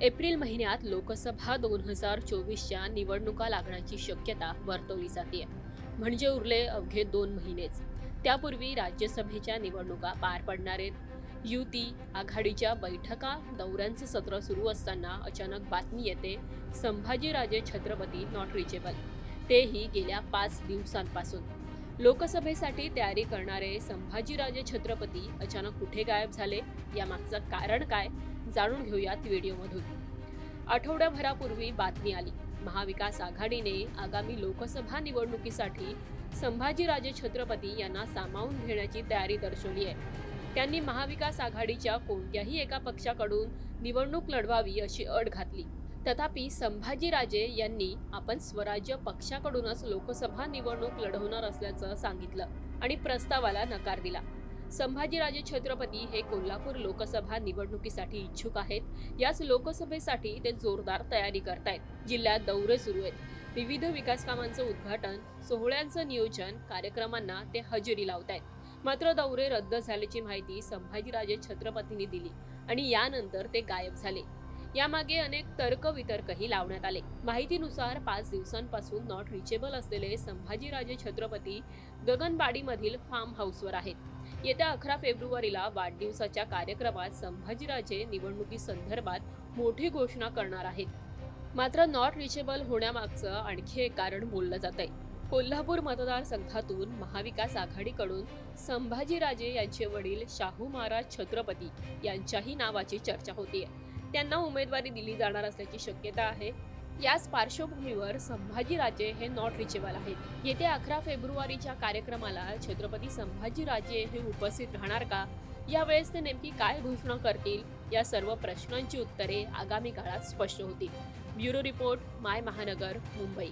April महिन्यात लोकसभा दोन हजार चोवीसच्या निवडणुका लागण्याची शक्यता वर्तवली जाते. म्हणजे उरले अवघे दोन महिनेच. त्यापूर्वी राज्यसभेच्या निवडणुका पार पडणार आहेत. युती आघाडीच्या बैठका दौऱ्यांचे सत्र सुरू असताना अचानक बातमी येते संभाजीराजे छत्रपती नॉट रिचेबल. तेही गेल्या पाच दिवसांपासून. लोकसभेसाठी तयारी करणारे संभाजीराजे छत्रपती अचानक कुठे गायब झाले? यामागचं कारण काय? जाणून घेऊयात व्हिडिओमधून. आठवड्याभरापूर्वी बातमी आली. महाविकास आघाडीने आगामी लोकसभा निवडणुकीसाठी संभाजीराजे छत्रपती यांना सामावून घेण्याची तयारी दर्शवली आहे. त्यांनी महाविकास आघाडीच्या कोणत्याही एका पक्षाकडून निवडणूक लढवावी अशी अट घातली. तथापि संभाजीराजे यांनी आपण स्वराज्य पक्षाकडूनच लोकसभा निवडणूक लढवणार असल्याचं सांगितलं आणि प्रस्तावाला नकार दिला. संभाजीराजे छत्रपती हे कोल्हापूर लोकसभा निवडणुकीसाठी इच्छुक आहेत. याच लोकसभेसाठी ते जोरदार तयारी करतायत. जिल्ह्यात दौरे सुरू आहेत. विविध विकास कामांचं उद्घाटन सोहळ्यांचं नियोजन कार्यक्रमांना ते हजेरी लावतायत. मात्र दौरे रद्द झाल्याची माहिती संभाजीराजे छत्रपतींनी दिली आणि यानंतर ते गायब झाले. यामागे अनेक तर्कवितर्कही लावण्यात आले. माहितीनुसार पाच दिवसांपासून नॉट रिचेबल असलेले संभाजीराजे छत्रपती गगनबाडीमधील फार्म हाऊसवर आहेत. येत्या अकरा फेब्रुवारीला वाढदिवसाच्या कार्यक्रमात संभाजीराजे निवडणुकी संदर्भात मोठी घोषणा करणार आहेत. मात्र नॉट रिचेबल होण्यामागचं आणखी एक कारण बोललं जात आहे कोल्हापूर मतदारसंघातून महाविकास आघाडीकडून संभाजीराजे यांचे वडील शाहू महाराज छत्रपती यांच्याही नावाची चर्चा होतीये. त्यांना उमेदवारी दिली जाणार असल्याची शक्यता आहे. याच पार्श्वभूमीवर संभाजीराजे हे नॉट रिचेबल आहेत. येत्या अकरा फेब्रुवारीच्या कार्यक्रमाला छत्रपती संभाजीराजे हे उपस्थित राहणार का? यावेळेस ते नेमकी काय घोषणा करतील? या सर्व प्रश्नांची उत्तरे आगामी काळात स्पष्ट होतील. ब्युरो रिपोर्ट माय महानगर मुंबई.